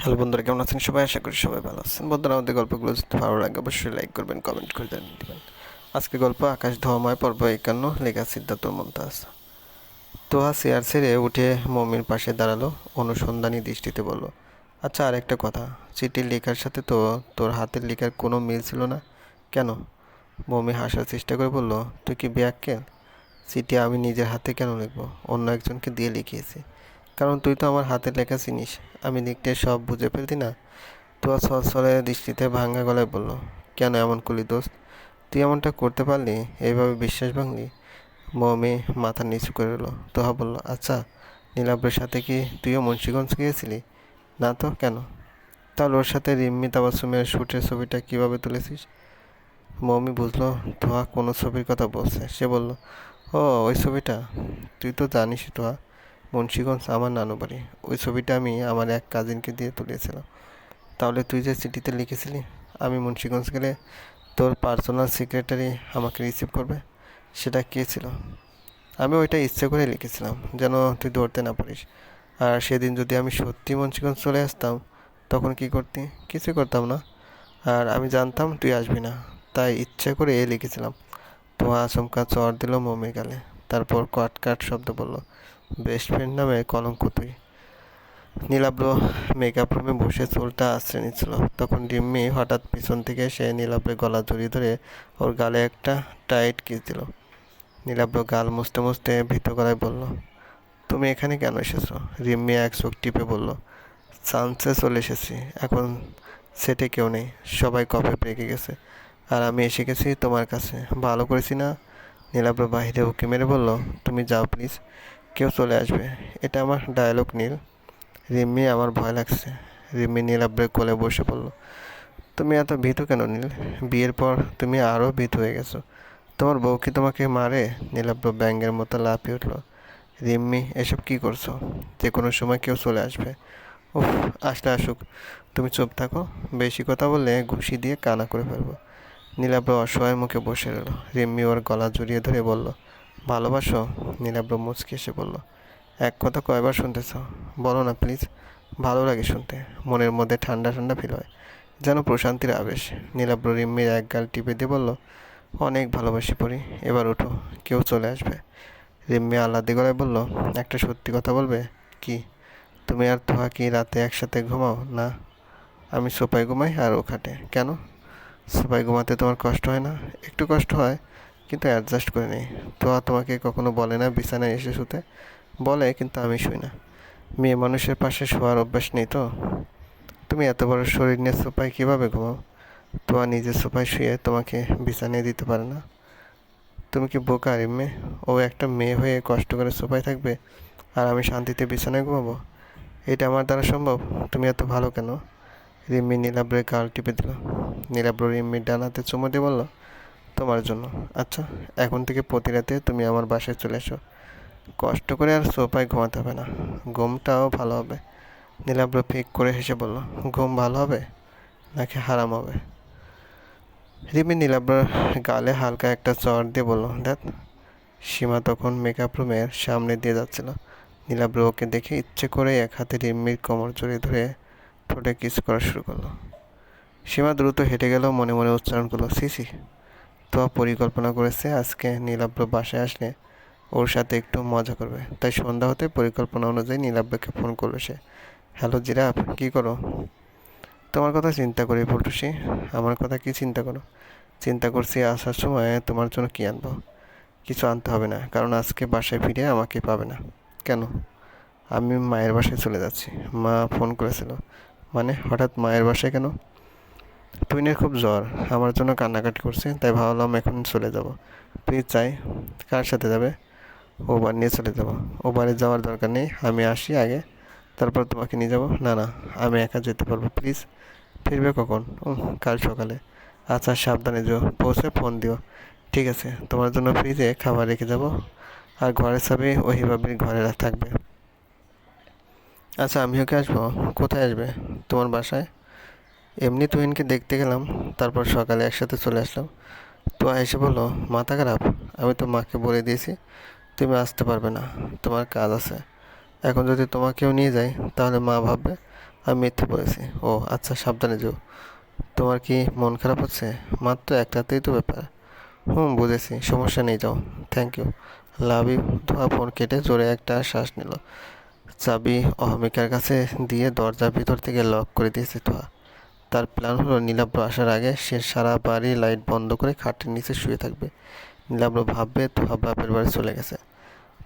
Hello বন্ধুরা, কেমন আছেন সবাই? আশা করি সবাই ভালো আছেন। বন্ধুরা, আমাদের গল্পগুলো যদি ভালো লাগে, অবশ্যই লাইক করবেন কমেন্ট করে দেবেন। আজকে গল্প আকাশ ধোয়াময় পর্ব একান্ন, লেখা সিদ্ধার্থ মমতাজ। তোহা চেয়ার ছেড়ে উঠে মমির পাশে দাঁড়াল, অনুসন্ধানী দৃষ্টিতে বলল আচ্ছা আর একটা কথা। চিঠির লেখার সাথে তো তোর হাতের লেখার কোনো মিল ছিল না? কেন? মমি হাসার চেষ্টা করে বলল, তুই কি ব্যাককেল? চিঠি আমি নিজের হাতে কেন লিখব? অন্য একজনকে দিয়ে লিখিয়েছি। কারণ তুই তো আমার হাতের লেখা চিনিস। আমি লিখতে সব বুঝে ফেলতি না। তো সলসলে দৃষ্টিতে ভাঙা গলায় বলল, কেন এমন করলি দোস্ত? তুই এমনটা করতে পারলি? এইভাবে বিশ্বাস ভাঙলি? মমি মাথা নিচু করে এলো তোহা বলল আচ্ছা নীলাব্রের সাথে কি তুইও মুন্সিগঞ্জ গিয়েছিলি? না তো, কেন? তাহলে ওর সাথে রিম্মি তাবাসুমের শ্যুটের ছবিটা কীভাবে তুলেছিস? মমি বুঝলো, তোহা কোনো ছবির কথা বলছে। সে বলল, ও, ওই ছবিটা? তুই তো জানিস তোহা। মুন্সিগঞ্জ আমার নানু বাড়ি। ওই ছবিটা আমি আমার এক কাজিনকে দিয়ে তুলেছিলাম। তাহলে তুই যে চিঠিতে লিখেছিলি, আমি মুন্সিগঞ্জ গেলে তোর পার্সোনাল সেক্রেটারি আমাকে রিসিভ করবে, সেটা কে ছিল? আমি ওইটা ইচ্ছে করে লিখেছিলাম, যেন তুই ধরতে না পারিস। আর সেদিন যদি আমি সত্যি মুন্সিগঞ্জ চলে আসতাম, তখন কি করতি? কিছু করতাম না। আর আমি জানতাম তুই আসবি না। তাই ইচ্ছে করে এ লিখেছিলাম। তো আচমকা চর দিল মমির গালে। তারপর কাট কাট শব্দ বলল বেস্ট ফ্রেন্ড নামে কলঙ্ক তুই। নীলাব্র মেকআপ রুমে বসে চুলটা আশ্রয় নিচ্ছিল। তখন রিম্মি হঠাৎ পিছন থেকে সে নীলাব্রে গলা জড়িয়ে ধরে ওর গালে একটা টাইট কিস দিল। নীলাব্র গাল মুছতে মুছতে ভীত গলায় বলল, তুমি এখানে কেন এসেছ? রিম্মি এক চোখ টিপে বলল, চান্সে চলে এসেছি। এখন সেটে কেউ নেই। সবাই কফে পেকে গেছে। আর আমি এসে গেছি তোমার কাছে। ভালো করেছি না? নীলাব্র বাহিরে উকি মেরে বলল, তুমি যাও প্লিজ কেউ চলে আসবে। এটা আমার ডায়লগ নীল। রিম্মি আমার ভয় লাগছে। রিম্মি নীলাব্রের কোলে বসে পড়ল তুমি এত ভীতু কেন নীল? বিয়ের পর তুমি আরও ভীতু হয়ে গেছো। তোমার বউ কি তোমাকে মারে? নীলাব্র ব্যাঙ্গের মতো লাফিয়ে উঠল, রিম্মি, এসব কি করছ? যে কোনো সময় কেউ চলে আসবে। উফ, আসলে আসুক। তুমি চুপ থাকো। বেশি কথা বললে ঘুষি দিয়ে কানা করে ফেলব। নীলাব্র অসহায় মুখে বসে রইল। রিম্মি ওর গলা জড়িয়ে ধরে বলল, ভালোবাসো? নীলাব্র মুচকে এসে বলল, এক কথা কয়বার শুনতেছ? বলো না প্লিজ। ভালো লাগে শুনতে। মনের মধ্যে ঠান্ডা ঠান্ডা ফিল হয়। যেন প্রশান্তির আবেশ। নীলাব্র রিম্মির এক গাল টিপে দিয়ে বলল, অনেক ভালোবাসি পড়ি এবার ওঠো, কেউ চলে আসবে। রিম্মি আল্লাদি গলায় বলল, একটা সত্যি কথা বলবে? কি? তুমি আর তোহা কি রাতে একসাথে ঘুমাও? না। আমি সোফায় ঘুমাই আর ও খাটে। কেন? সোফায় ঘুমাতে তোমার কষ্ট হয় না? একটু কষ্ট হয়, কিন্তু অ্যাডজাস্ট করে নেই। তোহা তোমাকে কখনো বলে না, বিছানায় এসে শুতে। বলে, কিন্তু আমি শুই না। মেয়ে মানুষের পাশে শোয়ার অভ্যাস নেই তো? তুমি এত বড় শরীর নিয়ে সোফায় কীভাবে ঘুমাও? তোয়া নিজের সোফায় শুয়ে তোমাকে বিছানিয়ে দিতে পারে না। তুমি কি বোকা মেয়ে? ও একটা মেয়ে হয়ে কষ্ট করে সোফায় থাকবে, আর আমি শান্তিতে বিছানায় ঘুমাবো? এটা আমার দ্বারা সম্ভব? তুমি এত ভালো কেন? রিম্মি নীলাব্রের গাল টিপে দিল। নীলাব্র রিম্মির ডান হাতে চুমো দিয়ে বলল, তোমার জন্য। আচ্ছা এখন থেকে প্রতি রাতে তুমি আমার বাসায় চলে এসো। কষ্ট করে আর সোফায় ঘুমাতে হবে না। ঘুমটাও ভালো হবে। নীলাব্র ফিক করে হেসে বলল, ঘুম ভালো হবে নাকি হারাম হবে? রিমি নীলাব্রর গালে হালকা একটা চর দিয়ে বলল, দেখ, সীমা তখন মেকআপ রুমের সামনে দিয়ে যাচ্ছিল। নীলাব্র ওকে দেখে ইচ্ছে করে এক হাতে রিম্মির কোমর জড়িয়ে ধরে ঠোঁটে কিস করা শুরু করল। সীমা দ্রুত হেঁটে গেল, মনে মনে উচ্চারণ করল সিসি তো পরিকল্পনা করেছে, আজকে নীলাব্র বাসায় আসলে ওর সাথে একটু মজা করবে। তাই সন্ধ্যা হতে পরিকল্পনা অনুযায়ী নীলাব্যকে ফোন করল সে। হ্যালো জিরাফ, কী করো? তোমার কথা চিন্তা করি পল্টুসি, আমার কথা কি চিন্তা করো? চিন্তা করছি আসার সময় তোমার জন্য কী আনব? কিছু আনতে হবে না, কারণ আজকে বাসায় ফিরে আমাকে পাবে না। কেন? আমি মায়ের বাসায় চলে যাচ্ছি। মা ফোন করেছিল। মানে হঠাৎ মায়ের বাসায় কেন? টুইনের খুব জ্বর, আমার জন্য কান্নাকাটি করছে, তাই ভাবলাম এখন চলে যাব। প্লিজ চাই, কার সাথে যাবে? ওবার নিয়ে চলে যাব। ওবারে যাওয়ার দরকার নেই, আমি আসি আগে, তারপর তোমাকে নিয়ে যাব। না না, আমি একা যেতে পারব, প্লিজ। ফিরবে কখন? ও কাল সকালে। আচ্ছা সাবধানে যেও, পৌঁছে ফোন দিও। ঠিক আছে, তোমার জন্য ফ্রিজে খাবার রেখে যাব। আর ঘরের চাবি ওই ভাবির ঘরে থাকবে। আচ্ছা আমিও কি আসব? কোথায় আসবে? তোমার বাসায়? এমনি তুহিনকে দেখতে গেলাম, তারপর সকালে একসাথে চলে আসলাম। তো এসে বলল, মাথা খারাপ? আমি তো মাকে বলে দিয়েছি, তুমি আসতে পারবে না। তোমার কাজ আছে। এখন যদি তোমাকেও নিয়ে যাই, তাহলে মা ভাববে আমি মিথ্যে বলেছি। ও আচ্ছা সাবধানে যেও। তোমার কি মন খারাপ হচ্ছে? মাত্র এক রাতেই তো ব্যাপার। হুম, বুঝেছি, সমস্যা নেই, যাও। Thank you love you. ধোয়া ফোন কেটে জোরে একটা শ্বাস নিল। চাবি অহমিকার কাছে দিয়ে দরজার ভিতর থেকে লক করে দিয়েছে ধোয়া তার প্ল্যান হলো নীলাব্র আসার আগে সে সারা বাড়ি লাইট বন্ধ করে খাটের নিচে শুয়ে থাকবে। নীলাব্র ভাববে ধোয়া বাপের বাড়ি চলে গেছে।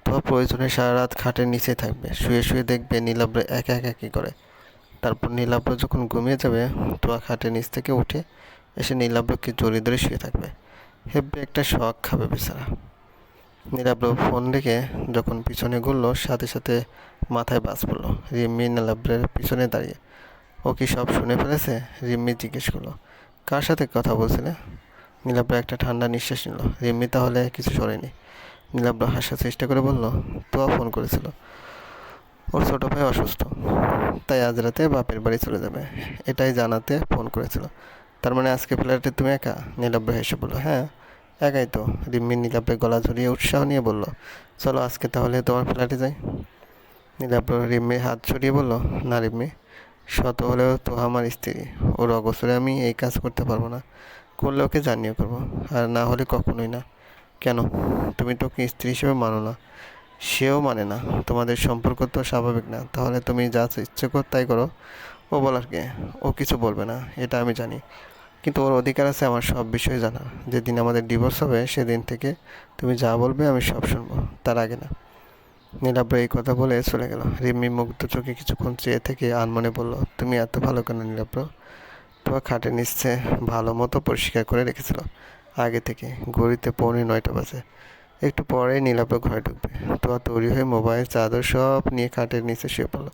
ধোয়া প্রয়োজনে সারা রাত খাটের নিচেই থাকবে। শুয়ে শুয়ে দেখবে নীলাব্র একা একা কী করে। তারপর নীলাব্র যখন ঘুমিয়ে যাবে তোয়া খাটের নিচ থেকে উঠে এসে নীলাব্রকে জড়িয়ে ধরে শুয়ে থাকবে। হেব্বে একটা শখ খাবে বেচারা। নীলাব্র ফোন রেখে যখন পিছনে ঘুরলো, সাথে সাথে মাথায় বাস পড়ল। রিম্মি নীলাব্রের পিছনে দাঁড়িয়ে। ও কি সব শুনে ফেলেছে? রিম্মি জিজ্ঞেস করল। কার সাথে কথা বলছিলে? নীলাব্র একটা ঠান্ডা নিঃশ্বাস নিল। রিম্মি তাহলে কিছু শোনেনি। নীলাব্র হাসার চেষ্টা করে বলল, তোয়া ফোন করেছিল। ওর ছোটো ভাই অসুস্থ। তাই আজ রাতে বাপের বাড়ি চলে যাবে। এটাই জানাতে ফোন করেছিল। তার মানে আজকে ফ্ল্যাটে তুমি একা? নীলাব্র হেসে বলল হ্যাঁ। একাই তো। রিম্মি নীলাব্রের গলা ঝরিয়ে উৎসাহ নিয়ে বলল, চলো আজকে তাহলে তোমার ফ্ল্যাটে যাই। নীলাব্র রিম্মির হাত ছড়িয়ে বলল, না রিম্মি, শত হলেও তো আমার স্ত্রী। ওর অগোচরে আমি এই কাজ করতে পারব না। করলে ওকে জানিয়ে করব, আর না হলে কখনোই না। কেন? তুমি তো ওকে স্ত্রী হিসেবে মানো না। সেও মানে না। তোমাদের সম্পর্ক তো স্বাভাবিক না। তাহলে তুমি যা ইচ্ছে কর তাই করো। ও বলার কে? ও কিছু বলবে না, এটা আমি জানি। কিন্তু ওর অধিকার আছে আমার সব বিষয়ে জানা। যেদিন আমাদের ডিভোর্স হবে, সেদিন থেকে তুমি যা বলবে আমি সব শুনব। তার আগে না। নীলাব্র এই কথা বলে চলে গেল। রিম্মি মুগ্ধ চোখে কিছুক্ষণ চেয়ে থেকে আনমনে বলল, তুমি এত ভালো কেন নীলাব্র তোমার খাটে নিচ্ছে ভালো মতো পরিষ্কার করে রেখেছিল। আগে থেকে ঘড়িতে পৌনে নয়টা বাজে। একটু পরে নীলাব্র ঘরে ঢুকবে। তোয়া তৈরি হয়ে মোবাইল, চাদর সব নিয়ে খাটের নিচে শুয়ে পড়ল।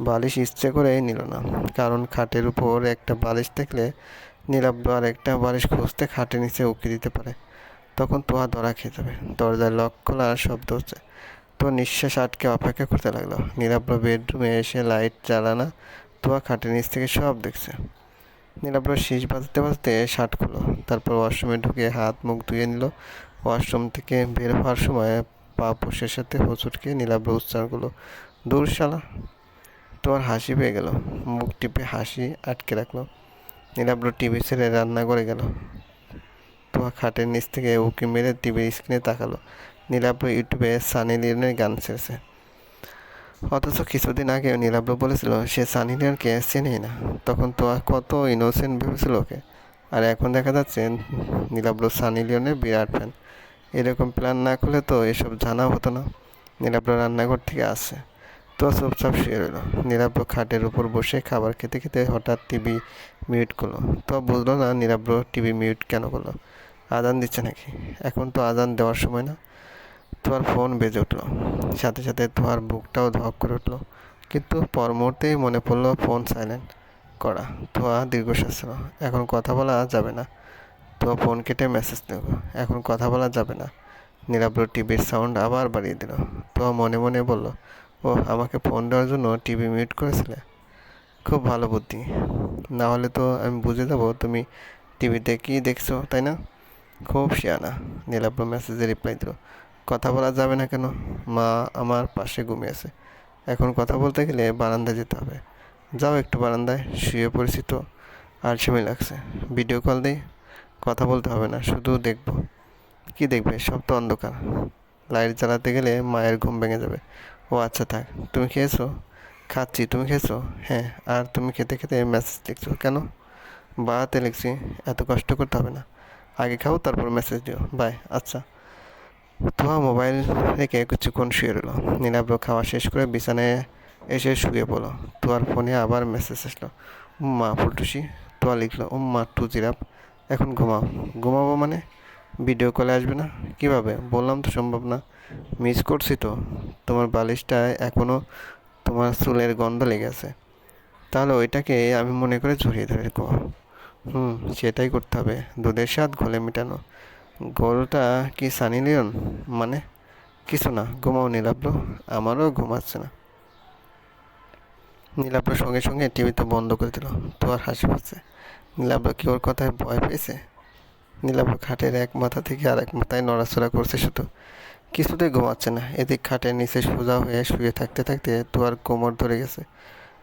বালিশ ইচ্ছে করে নিল না। কারণ খাটের উপর একটা বালিশ থাকলে নীলাব্র আর একটা বালিশ খুঁজতে খাটের নিচে উঁকি দিতে পারে। তখন তোয়া ধরা খেয়ে যাবে। দরজায় লক খোলার শব্দ হচ্ছে। তো নিঃশ্বাস আটকে অপেক্ষা করতে লাগল। নীলাব্র বেডরুমে এসে লাইট জ্বালানা তোয়া খাটের নিচ থেকে সব দেখছে। নীলাব্র শীষ বাজতে বাজতে শার্ট খুলো তারপর ওয়াশরুমে ঢুকে হাত মুখ ধুয়ে নিল। ওয়াশরুম থেকে বের হওয়ার সময় পা পুষের সাথে হোঁচটকে নীলাব্র উচ্চারণ করল দূর শালা তোমার হাসি পেয়ে গেল। মুখ টিপে হাসি আটকে রাখল। নীলাব্র টিভি ছেড়ে রান্না করে গেল। তোমার খাটের নিচ থেকে উকি মেরে টিভির স্ক্রিনে তাকালো। নীলাব্র ইউটিউবে সানি লিওনের গান ছেড়েছে। অথচ কিছুদিন আগে নীলাব্র বলেছিল, সে সানি লিওনকে চেনেই না। তখন তো কত ইনোসেন্ট ভেবেছিল ওকে। আর এখন দেখা যাচ্ছে নীলাব্র সানি লিওনের বিরাট ফ্যান এরকম প্ল্যান না করলে তো এসব জানা হতো না। নীলাব্র রান্নাঘর থেকে আসে তো চুপচাপ শুয়ে রইল নীলাব্র খাটের উপর বসে খাবার খেতে খেতে হঠাৎ টিভি মিউট করল। তো বুঝলো না নীলাব্র টিভি মিউট কেন করল? আজান দিচ্ছে নাকি? এখন তো আজান দেওয়ার সময় না। তোমার ফোন বেজে উঠল। সাথে সাথে তোমার বুকটাও ধক করে উঠল। কিন্তু পর মুহূর্তেই মনে পড়ল ফোন সাইলেন্ট করা। তোয়া দীর্ঘশ্বাস ছিল এখন কথা বলা যাবে না। তো ফোন কেটে মেসেজ দেব এখন কথা বলা যাবে না। নীলাব্র টিভির সাউন্ড আবার বাড়িয়ে দিল। তো মনে মনে বলল ও আমাকে ফোন দেওয়ার জন্য টিভি মিউট করেছিলে? খুব ভালো বুদ্ধি। না হলে তো আমি বুঝে যাব তুমি টিভিতে কী দেখছ, তাই না? খুব শিয়ানা নীলাব্র মেসেজে রিপ্লাই দিল। কথা বলা যাবে না কেন? মা আমার পাশে ঘুমিয়েছে এখন কথা বলতে গেলে বারান্দায় যেতে হবে। যাও একটু বারান্দায়, শুয়ে পড়েছি তো। আর সময় লাগছে। ভিডিও কল দিই। কথা বলতে হবে না, শুধু দেখব। কি দেখবে? সব তো অন্ধকার। লাইট জ্বালাতে গেলে মায়ের ঘুম ভেঙে যাবে। ও আচ্ছা থাক। তুমি খেয়েছো? খাচ্ছি, তুমি খেয়েছো? হ্যাঁ আর তুমি খেতে খেতে মেসেজ লিখছো। কেন? বাড়াতে লিখছি, এত কষ্ট করতে হবে না। আগে খাও, তারপর মেসেজ দিও। বাই আচ্ছা। তোয়া মোবাইল রেখে কিছুক্ষণ শুয়ে রইল। নীলাব্র খাওয়া শেষ করে বিছানায় এসে শুয়ে পড়ল। তোয়ার ফোনে আবার মেসেজ আসলো। উম্মা, ফুলটুসি, তোয়া লিখলো, উম্মা, টু জিরাপ এখন ঘুমাও। ঘুমাবো মানে? ভিডিও কলে আসবে না? কীভাবে? বললাম তো সম্ভব না। মিস করছি তো। তোমার বালিশটায় এখনও তোমার চুলের গন্ধ লেগে আছে। তাহলে ওইটাকে আমি মনে করে ঝরিয়ে ধরে ঘুমাও হুম, সেটাই করতে হবে। দুধের স্বাদ ঘোলে মেটানো। গোলটা কি সানি লিওন? মানে কিছু না, ঘুমাও নীলাব্র আমারও ঘুমাচ্ছে না। নীলাব্র সঙ্গে সঙ্গে টিভিতে বন্ধ করে দিল। তো আর হাসি পাচ্ছে। নীলাব্র কি ওর কথায় ভয় পেয়েছে? নীলাব্র খাটের এক মাথা থেকে আর এক মাথায় নড়াচড়া করছে শুধু। কিছুতেই ঘুমাচ্ছে না। এদিক খাটের নিচে সোজা হয়ে শুয়ে থাকতে থাকতে তো আর কোমর ধরে গেছে।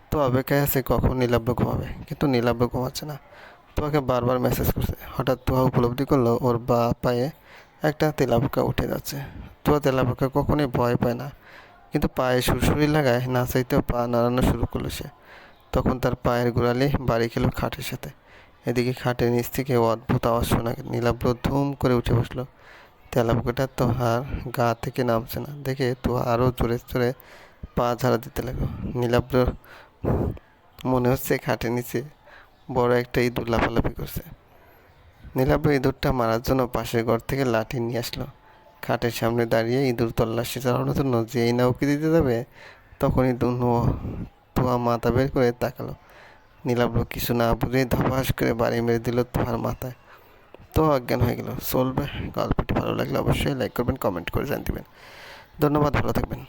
তো অপেক্ষায় আছে কখন নীলাব্য ঘুমাবে, কিন্তু নীলাব্য ঘুমাচ্ছে না। তোয়াকে বারবার মেসেজ করছে। হঠাৎ তোয়া উপলব্ধি করল, ওর বা পায়ে একটা তেলাপোকা উঠে যাচ্ছে। তোয়া তেলাপোকা কখনোই ভয় পায় না, কিন্তু পায়ে সুরসুরি লাগায় না চাইতেও পা নাড়ানো শুরু করল সে। তখন তার পায়ের গোড়ালি বাড়ি খেলো খাটের সাথে। এদিকে খাটের নিচ থেকে অদ্ভুত আওয়াজ শোনা নীলাব্র ধুম করে উঠে বসল। তেলাপোকাটা তো আর গা থেকে নামছে না। দেখে তো আরও জোরে জোরে পা ঝাড়া দিতে লাগল। নীলাব্রর মনে হচ্ছে খাটের নিচে বড় একটা ইঁদুর লাফালাফি করছে। নীলাব্র ইঁদুরটা মারার জন্য পাশের ঘর থেকে লাঠি নিয়ে আসলো। খাটের সামনে দাঁড়িয়ে ইঁদুর তল্লাশি চালানোর জন্য যেই না উকি দিতে যাবে, তখনই দুনো তোয়া মাথা বের করে তাকালো। নীলাব্র কিছু না বুঝেই ধপাস করে বাড়ি মেরে দিল তোহার মাথায়। তো অজ্ঞান হয়ে গেল। চলবে। গল্পটি ভালো লাগলে অবশ্যই লাইক করবেন কমেন্ট করে জান দিবেন। ধন্যবাদ, ভালো থাকবেন।